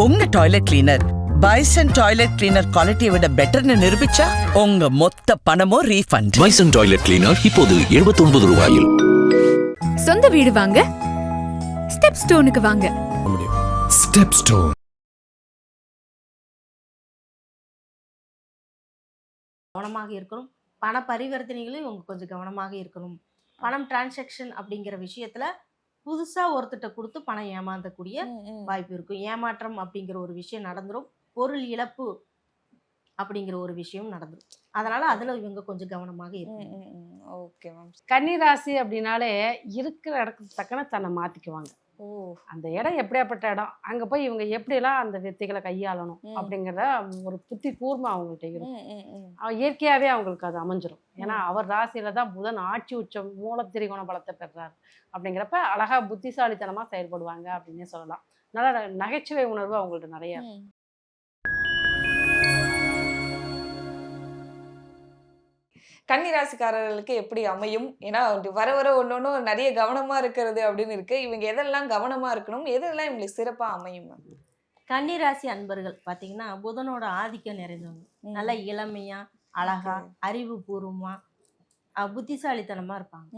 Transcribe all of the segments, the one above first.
உங்க toilet cleaner Bison toilet cleaner குவாலிட்டியை விட பெட்டர்னு நிரூபிச்சா உங்க மொத்த பணமும் ரீஃபண்ட் பைசன் டாய்லெட் கிளீனர் இப்போது 79 ரூபாயில். சொந்த வீடு வாங்க ஸ்டெப் ஸ்டோனுக்கு வாங்க. ஸ்டெப் ஸ்டோன் கவனமாக இருக்கணும். பண பரிவர்த்தனைகளும் இவங்க கொஞ்சம் கவனமாக இருக்கணும். பணம் டிரான்சாக்ஷன் அப்படிங்கிற விஷயத்துல புதுசா ஒருத்தர்கிட்ட கொடுத்து பணம் ஏமாந்தக்கூடிய வாய்ப்பு இருக்கும். ஏமாற்றம் அப்படிங்கிற ஒரு விஷயம் நடந்துரும். பொருள் இழப்பு அப்படிங்கிற ஒரு விஷயம் நடந்துரும். அதனால அதுல இவங்க கொஞ்சம் கவனமாக இருக்கணும் ஓகே மேம். கன்னி ராசி அப்படின்னாலே இருக்கிற இடத்துக்கு தக்கன தன்னை மாத்திக்குவாங்க. ஓ. அந்த இடம் எப்படியாப்பட்ட இடம்? அங்க போய் இவங்க எப்படியெல்லாம் அந்த வித்தைகளை கையாளணும் ம். அப்படிங்கிறத ஒரு புத்தி கூர்மை அவங்கள்ட்ட இருக்கும். இயற்கையாவே அவங்களுக்கு அது அமைஞ்சிரும். ஏன்னா அவர் ராசியில தான் புதன் ஆட்சி உச்சம் மூலத்திரிகோண பலத்தை பெறாரு அப்படிங்கிறப்ப அழகா புத்திசாலித்தனமா செயல்படுவாங்க அப்படின்னே சொல்லலாம். நல்ல நகைச்சுவை உணர்வு அவங்கள்ட்ட நிறைய இருக்கும். ம். கன்னி ராசிக்காரர்களுக்கு எப்படி அமையும் ஏன்னா வர வர ஒன்னொன்னும் நிறைய கவனமா இருக்கிறது அப்படின்னு இருக்கு இவங்க எதெல்லாம் கவனமா இருக்கணும் எதெல்லாம் இவங்களுக்கு சிறப்பா அமையும்? கன்னிராசி அன்பர்கள் பாத்தீங்கன்னா புதனோட ஆதிக்கம் நிறைந்தவங்க. நல்ல இளமையா அழகா Okay. அறிவுபூர்வமா அஹ் புத்திசாலித்தனமா இருப்பாங்க.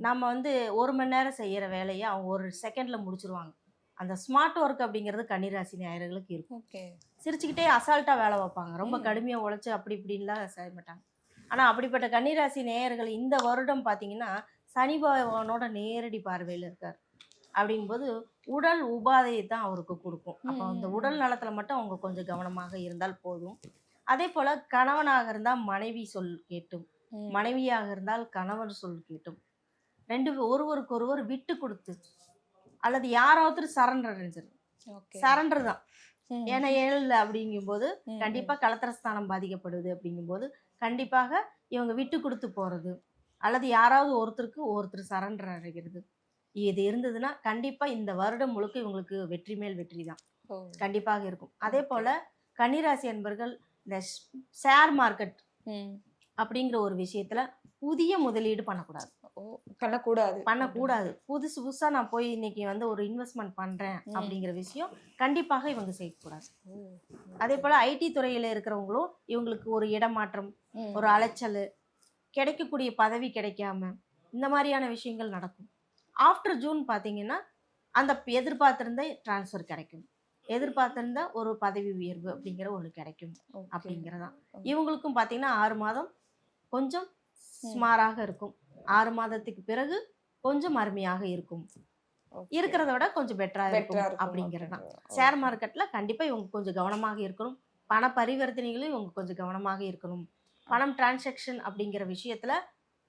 நம்ம வந்து ஒரு மணி நேரம் செய்யற வேலையை அவங்க ஒரு செகண்ட்ல முடிச்சிருவாங்க அந்த ஸ்மார்ட் ஒர்க் அப்படிங்கிறது கன்னிராசி நேயர்களுக்கு இருக்கும். சிரிச்சுக்கிட்டே அசால்ட்டா வேலை வைப்பாங்க ரொம்ப ம். கடுமையா உழைச்சு அப்படி இப்படின்லாம் செய்ய மாட்டாங்க ஆனா அப்படிப்பட்ட கன்னிராசி நேயர்கள் இந்த வருடம் பாத்தீங்கன்னா சனி பகவானோட நேரடி பார்வையில் இருக்கார் அப்படிங்கும்போது உடல் உபாதையை தான் அவருக்கு கொடுக்கும் அப்போ அந்த. உடல் நலத்துல மட்டும் அவங்க கொஞ்சம் கவனமாக இருந்தால் போதும் அதே போல கணவனாக இருந்தால் மனைவி சொல் கேட்டும். மனைவியாக இருந்தால் கணவன் சொல் கேட்டும் ரெண்டு ஒருவருக்கு ஒருவர் விட்டு கொடுத்து அல்லது யாராவது சரண்டர். சரண்டர் தான். ஏன்னா ஏழு அப்படிங்கும்போது ம், கண்டிப்பா கலத்திரஸ்தானம் பாதிக்கப்படுது அப்படிங்கும்போது கண்டிப்பாக இவங்க விட்டு கொடுத்து போறது அல்லது யாராவது ஒருத்தருக்கு ஒருத்தர் சரண்டர் அடைகிறது இது இருந்ததுன்னா கண்டிப்பா இந்த வருடம் முழுக்க இவங்களுக்கு வெற்றி மேல் வெற்றி தான். கண்டிப்பாக இருக்கும். அதே போல கன்னிராசி அன்பர்கள் இந்த ஷேர் மார்க்கெட். அப்படிங்கிற ஒரு விஷயத்துல புதிய முதலீடு பண்ணக்கூடாது பண்ணக்கூடாது பண்ணக்கூடாது புதுசு புதுசா நான் போய் இன்னைக்கு வந்து ஒரு இன்வெஸ்ட்மெண்ட் பண்றேன் ம். அப்படிங்கிற விஷயம் கண்டிப்பாக இவங்க செய்யக்கூடாது. அதே போல ஐடி துறையில இருக்கிறவங்களும் இவங்களுக்கு ஒரு இடமாற்றம். ஒரு அலைச்சல் கிடைக்கக்கூடிய பதவி கிடைக்காம இந்த மாதிரியான விஷயங்கள் நடக்கும் ஆஃப்டர் ஜூன் பார்த்தீங்கன்னா அந்த எதிர்பார்த்திருந்த டிரான்ஸ்ஃபர் கிடைக்கும் எதிர்பார்த்திருந்த ஒரு பதவி உயர்வு அப்படிங்கிற ஒன்று கிடைக்கும். அப்படிங்கிறதான். இவங்களுக்கும் பார்த்தீங்கன்னா ஆறு மாதம் கொஞ்சம் சுமாராக இருக்கும். ஆறு மாதத்துக்கு பிறகு கொஞ்சம் அருமையாக இருக்கும். இருக்கிறத விட கொஞ்சம் பெட்டரா இருக்கும் அப்படிங்கிறதான் அப்படிங்கிறது. ஷேர் மார்க்கெட்ல கண்டிப்பா இவங்க கொஞ்சம் கவனமாக இருக்கணும். பண பரிவர்த்தனைகளும் இவங்க கொஞ்சம் கவனமாக இருக்கணும். பணம் டிரான்சாக்ஷன் அப்படிங்கிற விஷயத்துல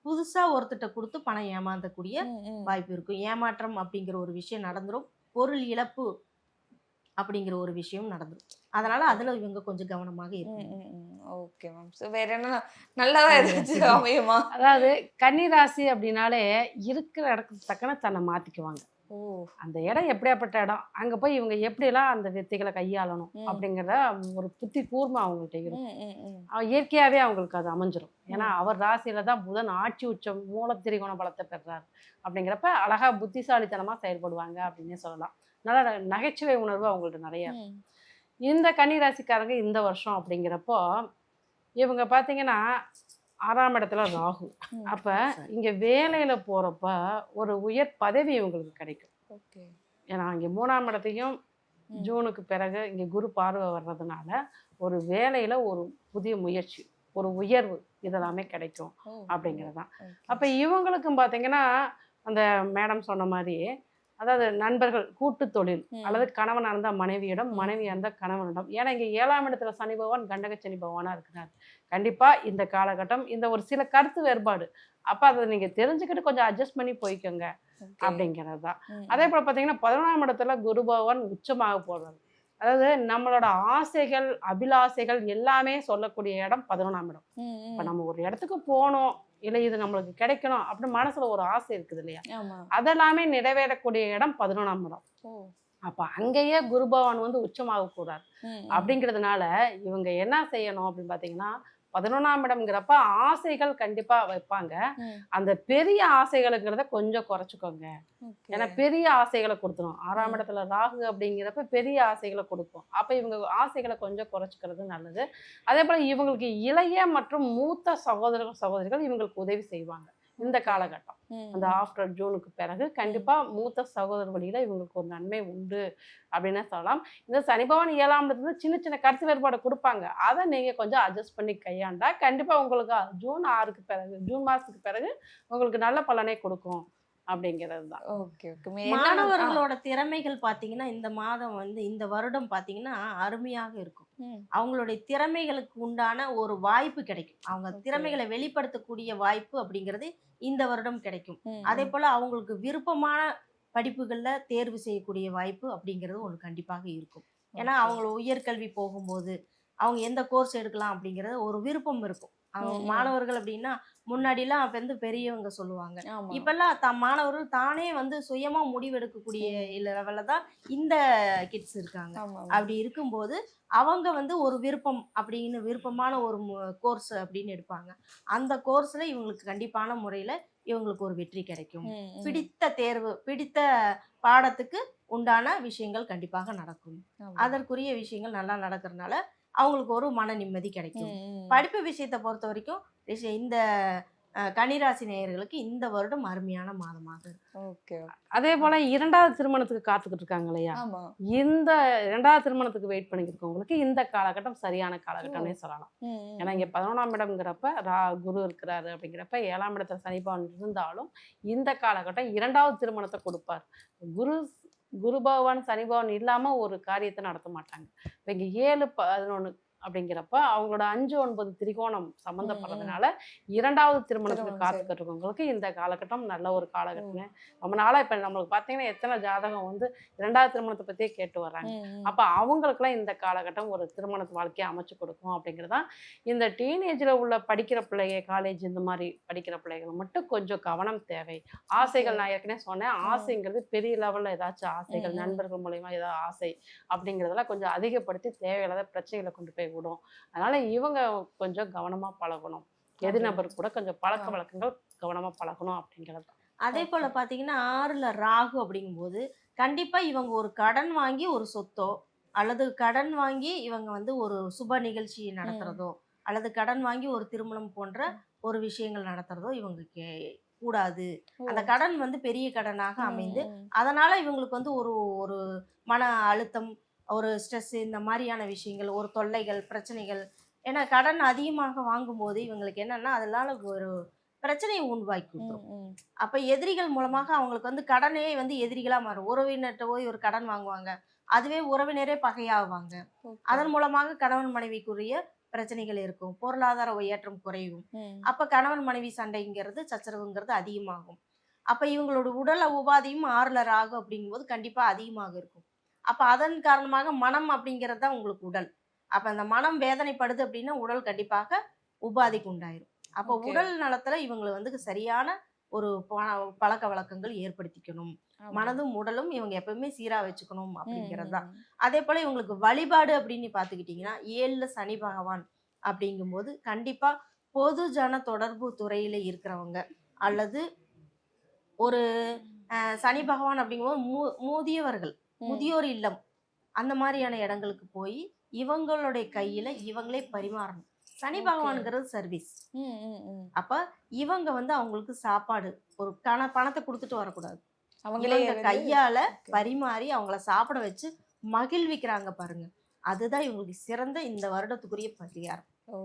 புதுசா ஒருத்தர்கிட்ட கொடுத்து பணம் ஏமாந்தக்கூடிய. வாய்ப்பு இருக்கும். ஏமாற்றம் அப்படிங்கிற ஒரு விஷயம் நடந்துரும். பொருள் இழப்பு அப்படிங்கிற ஒரு விஷயம் நடந்துரும். அதனால அதுல இவங்க கொஞ்சம் கவனமாக ம், இருக்கணும் ம், ம். Okay ma'am. ஸோ வேற என்ன நல்லதா ஏதாச்சும் அமையுமா? அதாவது கன்னி ராசி அப்படின்னாலே இருக்கிற இடத்துக்கு தக்கன தன்னை மாத்திக்குவாங்க. ஓ. அந்த இடம் எப்படியாப்பட்ட இடம்? அங்க போய் இவங்க எப்படியெல்லாம் அந்த வித்தைகளை கையாளணும். அப்படிங்கிறத ஒரு புத்தி கூர்மை அவங்கள்ட்ட இருக்கும். இயற்கையாவே அவங்களுக்கு அது அமைஞ்சிரும். ஏன்னா அவர் ராசியில தான் புதன் ஆட்சி உச்சம் மூலத்திரிகோண பலத்தை பெறாரு அப்படிங்கிறப்ப அழகா புத்திசாலித்தனமா செயல்படுவாங்க அப்படின்னே சொல்லலாம். நல்ல நகைச்சுவை உணர்வு அவங்கள்ட்ட நிறைய. இந்த கன்னி ராசிக்காரங்க இந்த வருஷம் அப்படிங்கிறப்போ இவங்க பார்த்தீங்கன்னா ஆறாம் இடத்துல ராகு. அப்ப இங்க வேலையில போறப்ப ஒரு உயர் பதவி இவங்களுக்கு கிடைக்கும் ஏன்னா இங்க மூணாம் இடத்தையும். ஜூனுக்கு பிறகு இங்க குரு பார்வை வர்றதுனால ஒரு வேலையில ஒரு புதிய முயற்சி ஒரு உயர்வு இதெல்லாமே கிடைக்கும். அப்படிங்கிறது தான். அப்ப இவங்களுக்கும் பார்த்தீங்கன்னா அந்த மேடம் சொன்ன மாதிரி அதாவது நண்பர்கள் கூட்டு தொழில். அல்லது கணவனா இருந்தா மனைவியிடம் மனைவியா இருந்தா கணவனிடம். ஏன்னா இங்க ஏழாம் இடத்துல சனி பகவான் கண்டக சனி பகவானா இருக்கிறார். கண்டிப்பா இந்த காலகட்டம் இந்த ஒரு சில கருத்து வேறுபாடு. அப்ப அதை நீங்க தெரிஞ்சுக்கிட்டு கொஞ்சம் அட்ஜஸ்ட் பண்ணி போய்க்கோங்க. அப்படிங்கிறது தான் அதே போல பாத்தீங்கன்னா பதினொன்றாம் இடத்துல குரு பகவான் உச்சமாக போடுறாரு அதாவது நம்மளோட ஆசைகள் அபிலாசைகள் எல்லாமே சொல்லக்கூடிய இடம் பதினொன்றாம் இடம். இப்ப நம்ம ஒரு இடத்துக்கு போகணும் இல்லை இது நம்மளுக்கு கிடைக்கணும் அப்படின்னு மனசுல ஒரு ஆசை இருக்குது இல்லையா? அதெல்லாமே நிறைவேறக்கூடிய இடம் பதினொன்றாம் இடம். அப்ப அங்கேயே குரு பகவான் வந்து உச்சமாக கூடாது. அப்படிங்கிறதுனால இவங்க என்ன செய்யணும் அப்படின்னு பாத்தீங்கன்னா பதினொன்றாம் இடம்ங்கிறப்ப ஆசைகள் கண்டிப்பா வைப்பாங்க. அந்த பெரிய ஆசைகளுங்கிறத கொஞ்சம் குறைச்சிக்கோங்க. ஏன்னா பெரிய ஆசைகளை கொடுத்துரும். ஆறாம். இடத்துல ராகு அப்படிங்கிறப்ப பெரிய ஆசைகளை கொடுக்கும். அப்ப இவங்க ஆசைகளை கொஞ்சம் குறைச்சிக்கிறது நல்லது. அதே போல இவங்களுக்கு இளைய மற்றும் மூத்த சகோதரர்கள் சகோதரிகள் இவங்களுக்கு உதவி செய்வாங்க. இந்த காலகட்டம். அந்த ஆஃப்டர் ஜூனுக்கு பிறகு கண்டிப்பா மூத்த சகோதரர் வழியில இவங்களுக்கு ஒரு நன்மை உண்டு அப்படின்னு சொல்லலாம். இந்த சனி பகவான் ஏழாம் இடத்துல சின்ன சின்ன கருத்து வேறுபாடு கொடுப்பாங்க. அதை நீங்க கொஞ்சம் அட்ஜஸ்ட் பண்ணி கையாண்டா கண்டிப்பா உங்களுக்கு ஜூன் ஆறுக்கு பிறகு ஜூன் மாசத்துக்கு பிறகு உங்களுக்கு நல்ல பலனை கொடுக்கும். அப்படிங்கிறது தான். Okay okay. மாணவர்களோட திறமைகள் பாத்தீங்கன்னா இந்த மாதம் வந்து இந்த வருடம் பாத்தீங்கன்னா அருமையாக இருக்கும். அவங்களுடைய திறமைகளுக்கு உண்டான ஒரு வாய்ப்பு கிடைக்கும். அவங்க. திறமைகளை வெளிப்படுத்தக்கூடிய வாய்ப்பு அப்படிங்கிறது இந்த வருடம் கிடைக்கும். அதே போல அவங்களுக்கு விருப்பமான படிப்புகள்ல தேர்வு செய்யக்கூடிய வாய்ப்பு அப்படிங்கிறது ஒன்று கண்டிப்பாக இருக்கும். ஏன்னா அவங்க உயர்கல்வி போகும்போது அவங்க எந்த கோர்ஸ் எடுக்கலாம் அப்படிங்கிறது ஒரு விருப்பம் இருக்கும். மாணவர்கள் அப்படின்னா முன்னாடிலாம் வந்து பெரியவங்க சொல்லுவாங்க. இப்ப இப்பெல்லாம் த மாணவர்கள் தானே வந்து சுயமா முடிவெடுக்கக்கூடிய லெவல்ல தான் இந்த கிட்ஸ் இருக்காங்க. அப்படி இருக்கும்போது அவங்க வந்து ஒரு விருப்பம் அப்படின்னு விருப்பமான ஒரு கோர்ஸ் அப்படின்னு எடுப்பாங்க. அந்த கோர்ஸ்ல இவங்களுக்கு கண்டிப்பான முறையில இவங்களுக்கு ஒரு வெற்றி கிடைக்கும். பிடித்த தேர்வு பிடித்த பாடத்துக்கு உண்டான விஷயங்கள் கண்டிப்பாக நடக்கும். அதற்குரிய விஷயங்கள் நல்லா நடக்கிறதுனால அவங்களுக்கு ஒரு மன நிம்மதி கிடைக்கும். படிப்பு விஷயத்தை பொறுத்த வரைக்கும் இந்த அஹ், கன்னிராசி நேயர்களுக்கு இந்த வருடம் அருமையான மாதமாக இருக்கு. ஓகே அதே போல இரண்டாவது திருமணத்துக்கு காத்துக்கிட்டு இருக்காங்க இல்லையா? ஆமா. இந்த இரண்டாவது திருமணத்துக்கு வெயிட் பண்ணிக்கிட்டு இருக்கவங்களுக்கு இந்த காலகட்டம் சரியான காலகட்டம்னே சொல்லலாம். ஏன்னா இங்க பதினொன்றாம் இடம்ங்கிறப்ப ரா குரு இருக்கிறாரு அப்படிங்கிறப்ப ஏழாம் இடத்துல சனிபவன் இருந்தாலும் இந்த காலகட்டம் இரண்டாவது திருமணத்தை கொடுப்பார். குரு குரு பகவான் சனி பகவான் இல்லாமல் ஒரு காரியத்தை நடத்த மாட்டாங்க. இப்போ இங்கே ஏழு பதினொன்னு அப்படிங்கிறப்ப அவங்களோட அஞ்சு ஒன்பது திரிகோணம் சம்மந்தப்படுறதுனால இரண்டாவது திருமணத்துக்கு காத்துக்கிட்டு இந்த காலகட்டம் நல்ல ஒரு காலகட்டம். ரொம்ப நாளா இப்ப நம்மளுக்கு பாத்தீங்கன்னா எத்தனை ஜாதகம் வந்து இரண்டாவது திருமணத்தை பத்தியே கேட்டு வர்றாங்க. அப்ப அவங்களுக்குலாம் இந்த காலகட்டம் ஒரு திருமணத்து வாழ்க்கையை அமைச்சு கொடுக்கும் அப்படிங்கிறதான் இந்த டீனேஜ்ல உள்ள படிக்கிற பிள்ளைங்க காலேஜ் இந்த மாதிரி படிக்கிற பிள்ளைகள் மட்டும் கொஞ்சம் கவனம் தேவை. ஆசைகள் நான் ஏற்கனவே சொன்னேன். ஆசைங்கிறது பெரிய லெவல்ல ஏதாச்சும் ஆசைகள். நண்பர்கள் மூலயமா ஏதாவது ஆசை அப்படிங்கிறதெல்லாம் கொஞ்சம் அதிகப்படுத்தி தேவையில்லாத பிரச்சனைகளை கொண்டு போய் விடும். அதனால இவங்க கொஞ்சம் கவனமா பழகணும். எது நபர் கூட கொஞ்சம் பழக்க. வழக்கங்கள் கவனமா பழகணும் அப்படிங்கிறது. அதே போல Okay. பாத்தீங்கன்னா ஆறுல ராகு அப்படிங்கும்போது கண்டிப்பா இவங்க ஒரு கடன் வாங்கி ஒரு சொத்தோ அல்லது கடன் வாங்கி இவங்க வந்து ஒரு சுப நிகழ்ச்சி நடத்துறதோ அல்லது கடன் வாங்கி ஒரு திருமணம் போன்ற ஒரு விஷயங்கள் நடத்துறதோ இவங்க கே- கூடாது. அந்த கடன் வந்து பெரிய கடனாக அமைந்து அதனால இவங்களுக்கு வந்து ஒரு ஒரு மன அழுத்தம் ஒரு ஸ்ட்ரெஸ் இந்த மாதிரியான விஷயங்கள் ஒரு தொல்லைகள் பிரச்சனைகள். ஏன்னா கடன் அதிகமாக வாங்கும்போது இவங்களுக்கு என்னன்னா அதனால ஒரு பிரச்சனையை விட்டுரும் அப்ப எதிரிகள் மூலமாக அவங்களுக்கு வந்து கடனே வந்து எதிரிகளா மாறும். உறவினர்கிட்ட போய் ஒரு கடன் வாங்குவாங்க. அதுவே உறவினரே பகையாவாங்க. அதன் மூலமாக கணவன் மனைவிக்குரிய பிரச்சனைகள் இருக்கும். பொருளாதார உயற்றம் குறையும். அப்ப கணவன் மனைவி சண்டைங்கிறது சச்சரவுங்கிறது அதிகமாகும். அப்ப இவங்களோட உடல் உபாதையும் ஆறுல ராகு அப்படிங்கும்போது கண்டிப்பா அதிகமாக இருக்கும். அப்ப அதன் காரணமாக மனம் அப்படிங்கிறது தான் உங்களுக்கு உடல். அப்ப அந்த மனம் வேதனைப்படுது அப்படின்னா உடல் கண்டிப்பாக உபாதைக்கு உண்டாயிரும். அப்ப. உடல் நலத்துல இவங்களை வந்து சரியான ஒரு பழக்க வழக்கங்கள் ஏற்படுத்திக்கணும். மனதும் உடலும் இவங்க எப்பவுமே சீரா வச்சுக்கணும் அப்படிங்கிறது தான். அதே போல இவங்களுக்கு வழிபாடு அப்படின்னு பார்த்துக்கிட்டிங்கன்னா ஏழுல சனி பகவான் அப்படிங்கும்போது கண்டிப்பா பொது ஜன தொடர்பு துறையில இருக்கிறவங்க அல்லது ஒரு அஹ், சனி பகவான் அப்படிங்கும்போது மூ மூதியவர்கள். முதியோர் இல்லம். அந்த மாதிரியான இடங்களுக்கு போய் இவங்களுடைய கையில இவங்களே பரிமாறணும். சனி. பகவான்ங்கிறது சர்வீஸ் அப்ப இவங்க வந்து அவங்களுக்கு சாப்பாடு ஒரு கண பணத்தை கொடுத்துட்டு வரக்கூடாது. அவங்களே கையால. பரிமாறி அவங்கள சாப்பிட வச்சு மகிழ்விக்கிறாங்க பாருங்க. அதுதான் இவங்களுக்கு சிறந்த இந்த வருடத்துக்குரிய பரிகாரம். ஓ.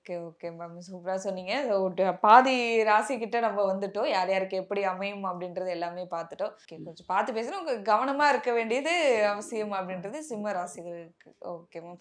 Okay okay ma'am. சூப்பரா சொன்னீங்க. ட- பாதி ராசி கிட்ட நம்ம வந்துட்டோம். யார் யாருக்கு எப்படி அமையும் அப்படின்றது எல்லாமே பார்த்துட்டோம். ஓகே கொஞ்சம் பார்த்து பேசணும். கவனமாக கவனமா இருக்க வேண்டியது அவசியம் அப்படின்றது சிம்ம ராசிகளுக்கு. Okay ma'am.